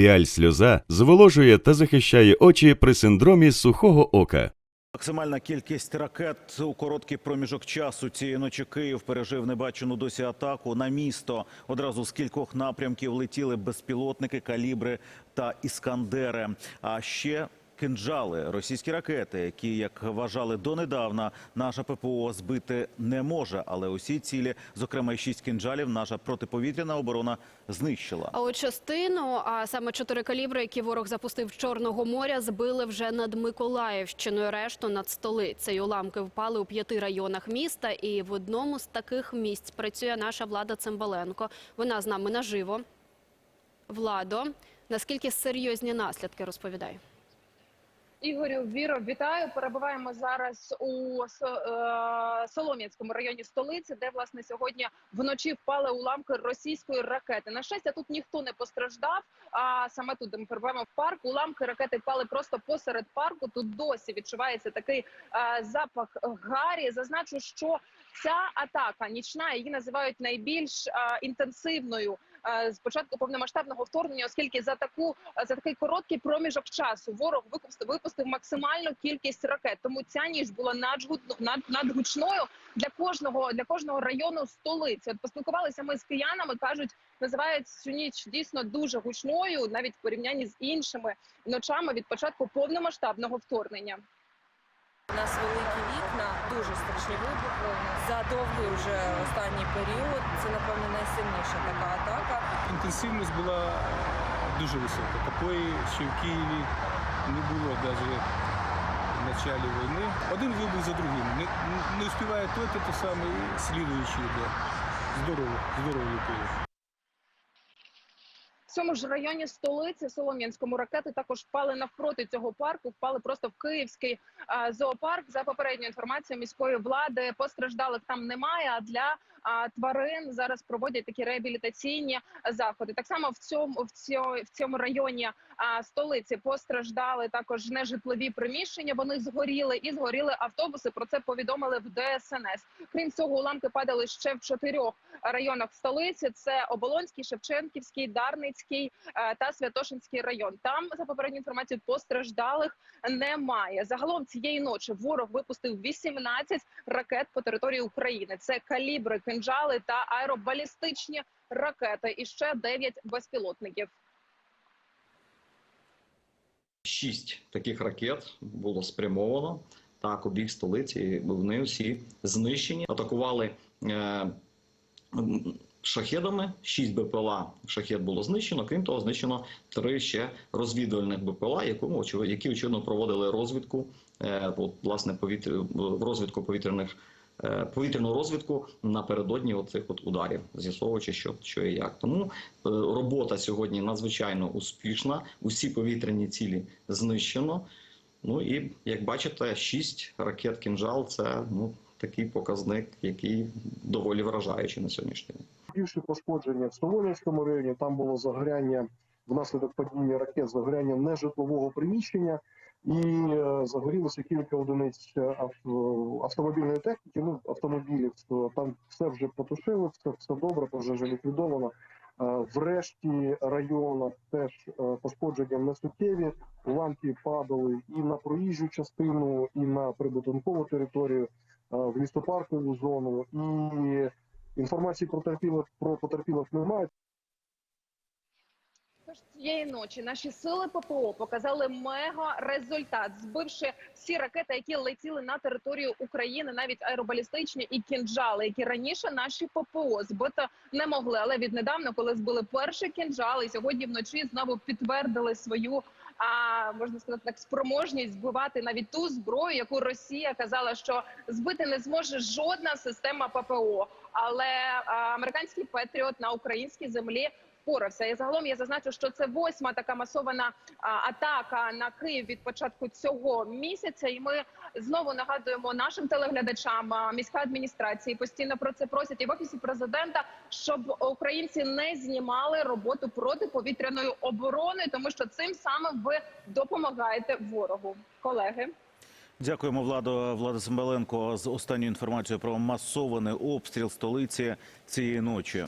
Піаль сльоза зволожує та захищає очі при синдромі сухого ока. Максимальна кількість ракет у короткий проміжок часу цієї ночі Київ пережив небачену досі атаку на місто. Одразу з кількох напрямків летіли безпілотники, калібри та іскандери. А ще кинджали, російські ракети, які, як вважали донедавна, наша ППО збити не може. Але усі цілі, зокрема й шість кинджалів, наша протиповітряна оборона знищила. А от частину, а саме чотири калібри, які ворог запустив з Чорного моря, збили вже над Миколаївщиною. Решту над столицею. Уламки впали у п'яти районах міста. І в одному з таких місць працює наша влада Цимбаленко. Вона з нами наживо. Владо, наскільки серйозні наслідки розповідає? Ігорю Віро, вітаю. Перебуваємо зараз у е, Солом'янському районі столиці, де власне сьогодні вночі впали уламки російської ракети. На щастя, тут ніхто не постраждав. А саме тут де ми перебуваємо в парку. Уламки ракети впали просто посеред парку. Тут досі відчувається такий е, запах гарі. Зазначу, що ця атака нічна її називають найбільш е, інтенсивною з початку повномасштабного вторгнення, оскільки за таку за такий короткий проміжок часу ворог випустив випустив максимальну кількість ракет. Тому ця ніч була над надгучною для кожного для кожного району столиці. От поспілкувалися ми з киянами, кажуть, називають цю ніч дійсно дуже гучною, навіть в порівнянні з іншими ночами від початку повномасштабного вторгнення. У нас вікна, дуже страшні вибухи. За довгий вже останній період. Це напевно найсильніша така атака. Інтенсивність була дуже висока. Такої ще в Києві не було навіть в началі війни. Один вибух за другим. Не, не успіває той, то саме, слідуючий йде. Здорово, здорово літає. Цьому ж районі столиці Солом'янському ракети також впали навпроти цього парку. Впали просто в київський а, зоопарк. За попередньою інформацією міської влади постраждалих там немає. А для а, тварин зараз проводять такі реабілітаційні заходи. Так само в цьому в цьому, в цьому районі а, столиці постраждали також нежитлові приміщення. Вони згоріли і згоріли автобуси. Про це повідомили в ДСНС. Крім цього, уламки падали ще в чотирьох районах столиці: це Оболонський, Шевченківський, Дарницький е, та Святошинський район. Там за попередньою інформацією постраждалих немає. Загалом цієї ночі ворог випустив 18 ракет по території України. Це калібри, кинджали та аеробалістичні ракети. І ще 9 безпілотників. Шість таких ракет було спрямовано так у бік столиці. Вони всі знищені. Атакували е, шахедами. Шість БПЛА шахет було знищено. Крім того, знищено три ще розвідувальних БПЛА, якому які очевидно проводили розвідку. Е, власне повітря розвідку повітряних. е, Повітряну розвідку напередодні оцих от ударів, з'ясовуючи, що, що і як. Тому е, робота сьогодні надзвичайно успішна. Усі повітряні цілі знищено. Ну і як бачите, шість ракет кінжал це ну такий показник, який доволі вражаючий на сьогоднішній день. Більше пошкодження в Солом'янському районі. Там було загоряння внаслідок падіння ракет, загоряння нежитлового приміщення, і е, загорілося кілька одиниць е, автомобільної техніки. Ну автомобілів там все вже потушили, все, все добре, пожежа ліквідована. Е, В решті районах теж е, пошкодження не суттєві. Уламки падали і на проїжджу частину, і на прибудинкову територію, е, в лісопаркову зону. І Інформації про потерпілих про потерпілих немає. Тож цієї ночі наші сили ППО показали мега результат, збивши всі ракети, які летіли на територію України, навіть аеробалістичні і кінжали, які раніше наші ППО збити не могли. Але віднедавна, коли збили перший кінжал, і сьогодні вночі знову підтвердили свою. А можна сказати так, спроможність збивати навіть ту зброю, яку Росія казала, що збити не зможе жодна система ППО. Але а, американський Петріот на українській землі впорався. І загалом я зазначу, що це восьма така масована атака на Київ від початку цього місяця. І ми знову нагадуємо нашим телеглядачам міська адміністрації постійно про це просять і в офісі президента, щоб українці не знімали роботу протиповітряної оборони, тому що цим самим ви допомагаєте ворогу, колеги. Дякуємо, Владо Влада Цимбаленко з останньою інформацією про масований обстріл столиці цієї ночі.